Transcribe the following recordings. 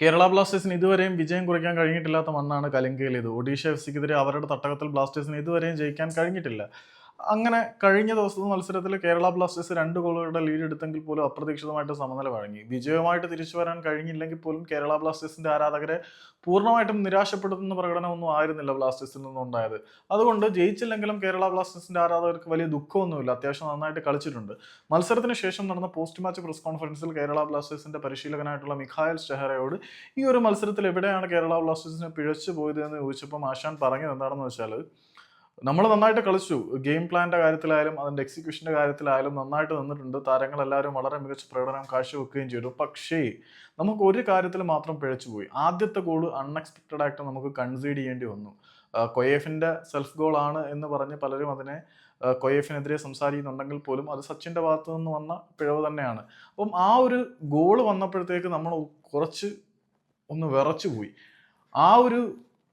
കേരള ബ്ലാസ്റ്റേഴ്സിന് ഇതുവരെയും വിജയം കുറിക്കാൻ കഴിഞ്ഞിട്ടില്ലാത്ത മണ്ണാണ് കലങ്കയിലേത് ഒഡീഷ എഫ് സിക്കെതിരെ അവരുടെ തട്ടകത്തിൽ ബ്ലാസ്റ്റേഴ്സിന് ഇതുവരെയും ജയിക്കാൻ കഴിഞ്ഞിട്ടില്ല. അങ്ങനെ കഴിഞ്ഞ ദിവസത്തെ മത്സരത്തിൽ കേരള ബ്ലാസ്റ്റേഴ്സ് രണ്ട് ഗോളുകളുടെ ലീഡ് എടുത്തെങ്കിൽ പോലും അപ്രതീക്ഷിതമായിട്ട് സമനില വഴങ്ങി. വിജയമായിട്ട് തിരിച്ചു വരാൻ കഴിഞ്ഞില്ലെങ്കിൽ പോലും കേരള ബ്ലാസ്റ്റേഴ്സിന്റെ ആരാധകരെ പൂർണമായിട്ടും നിരാശപ്പെടുത്തുന്ന പ്രകടനമൊന്നും ആയിരുന്നില്ല ബ്ലാസ്റ്റേഴ്സിൽ നിന്നുണ്ടായത്. അതുകൊണ്ട് ജയിച്ചില്ലെങ്കിലും കേരള ബ്ലാസ്റ്റേഴ്സിന്റെ ആരാധകർക്ക് വലിയ ദുഃഖമൊന്നുമില്ല. അത്യാവശ്യം നന്നായിട്ട് കളിച്ചിട്ടുണ്ട്. മത്സരത്തിന് ശേഷം നടന്ന പോസ്റ്റ് മാച്ച് പ്രസ് കോൺഫറൻസിൽ കേരള ബ്ലാസ്റ്റേഴ്സിന്റെ പരിശീലകനായിട്ടുള്ള മിഖായൽ ഷെഹറയോട് ഈ ഒരു മത്സരത്തിൽ എവിടെയാണ് കേരള ബ്ലാസ്റ്റേഴ്സിന് പിഴച്ചു പോയത്? എന്ന് ചോദിച്ചപ്പോൾ ആശാൻ പറഞ്ഞത് എന്താണെന്ന് വെച്ചാൽ നമ്മൾ നന്നായിട്ട് കളിച്ചു. ഗെയിം പ്ലാന്റെ കാര്യത്തിലായാലും അതിന്റെ എക്സിക്യൂഷന്റെ കാര്യത്തിലായാലും നന്നായിട്ട് നിന്നിട്ടുണ്ട്. താരങ്ങൾ എല്ലാവരും വളരെ മികച്ച പ്രകടനം കാഴ്ചവെക്കുകയും ചെയ്തു. പക്ഷേ നമുക്ക് ഒരു കാര്യത്തിൽ മാത്രം പിഴച്ചുപോയി ആദ്യത്തെ ഗോൾ അൺഎക്സ്പെക്റ്റഡ് ആയിട്ട് നമുക്ക് കൺസീഡ് ചെയ്യേണ്ടി വന്നു. കൊയേഫിന്റെ സെൽഫ് ഗോൾ ആണ് എന്ന് പറഞ്ഞ് പലരും അതിനെ കൊയേഫിനെതിരെ സംസാരിക്കുന്നുണ്ടെങ്കിൽ പോലും അത് സച്ചിന്റെ ഭാഗത്തു നിന്ന് വന്ന പിഴവ് തന്നെയാണ്. അപ്പം ആ ഒരു ഗോൾ വന്നപ്പോഴത്തേക്ക് നമ്മൾ കുറച്ച് ഒന്ന് വിറച്ചു പോയി ആ ഒരു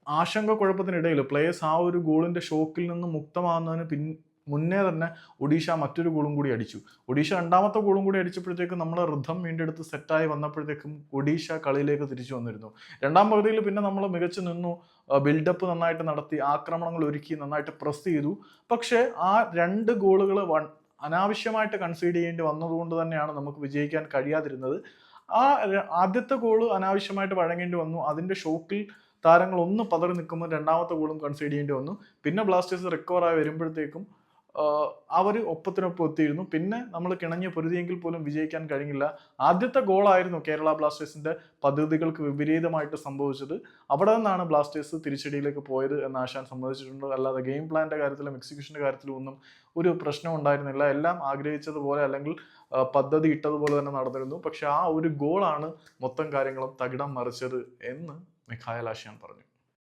ആശങ്ക കുഴപ്പത്തിനിടയിൽ പ്ലേയേഴ്സ് ആ ഒരു ഗോളിന്റെ ഷോക്കിൽ നിന്ന് മുക്തമാകുന്നതിന് പിൻ മുന്നേ തന്നെ ഒഡീഷ മറ്റൊരു ഗോളും കൂടി അടിച്ചു. ഒഡീഷ രണ്ടാമത്തെ ഗോളും കൂടി അടിച്ചപ്പോഴത്തേക്കും നമ്മൾ റിഥം വീണ്ടെടുത്ത് സെറ്റായി വന്നപ്പോഴത്തേക്കും ഒഡീഷ കളിയിലേക്ക് തിരിച്ചു വന്നിരുന്നു. രണ്ടാം പകുതിയിൽ പിന്നെ നമ്മൾ മികച്ചു നിന്നു. ബിൽഡപ്പ് നന്നായിട്ട് നടത്തി ആക്രമണങ്ങൾ ഒരുക്കി നന്നായിട്ട് പ്രസ് ചെയ്തു. പക്ഷേ ആ രണ്ട് ഗോളുകൾ വൺ അനാവശ്യമായിട്ട് കൺസീഡ് ചെയ്യേണ്ടി വന്നതുകൊണ്ട് തന്നെയാണ് നമുക്ക് വിജയിക്കാൻ കഴിയാതിരുന്നത്. ആ ആദ്യത്തെ ഗോൾ അനാവശ്യമായിട്ട് വഴങ്ങേണ്ടി വന്നു. അതിന്റെ ഷോക്കിൽ താരങ്ങൾ ഒന്ന് പതറി നിൽക്കുമ്പോൾ രണ്ടാമത്തെ ഗോളും കൺസീഡ് ചെയ്യേണ്ടി വന്നു. പിന്നെ ബ്ലാസ്റ്റേഴ്സ് റിക്കവർ ആയി വരുമ്പോഴത്തേക്കും അവർ ഒപ്പത്തിനൊപ്പം എത്തിയിരുന്നു. പിന്നെ നമ്മൾ കിണഞ്ഞ് പൊരുതിയെങ്കിൽ പോലും വിജയിക്കാൻ കഴിഞ്ഞില്ല. ആദ്യത്തെ ഗോളായിരുന്നു കേരള ബ്ലാസ്റ്റേഴ്സിന്റെ പദ്ധതികൾക്ക് വിപരീതമായിട്ട് സംഭവിച്ചത്. അവിടെ നിന്നാണ് ബ്ലാസ്റ്റേഴ്സ് തിരിച്ചടിയിലേക്ക് പോയത് എന്ന് ആശാൻ സമ്മതിച്ചിട്ടുണ്ട്. അല്ലാതെ ഗെയിം പ്ലാന്റെ കാര്യത്തിലും എക്സിക്യൂഷന്റെ കാര്യത്തിലും ഒന്നും ഒരു പ്രശ്നം ഉണ്ടായിരുന്നില്ല. എല്ലാം ആഗ്രഹിച്ചതുപോലെ അല്ലെങ്കിൽ പദ്ധതി ഇട്ടതുപോലെ തന്നെ നടന്നിരുന്നു. പക്ഷെ ആ ഒരു ഗോളാണ് മൊത്തം കാര്യങ്ങളും തകിടം മറിച്ചത് എന്ന് മിഖായൽ ആശയം പറഞ്ഞു.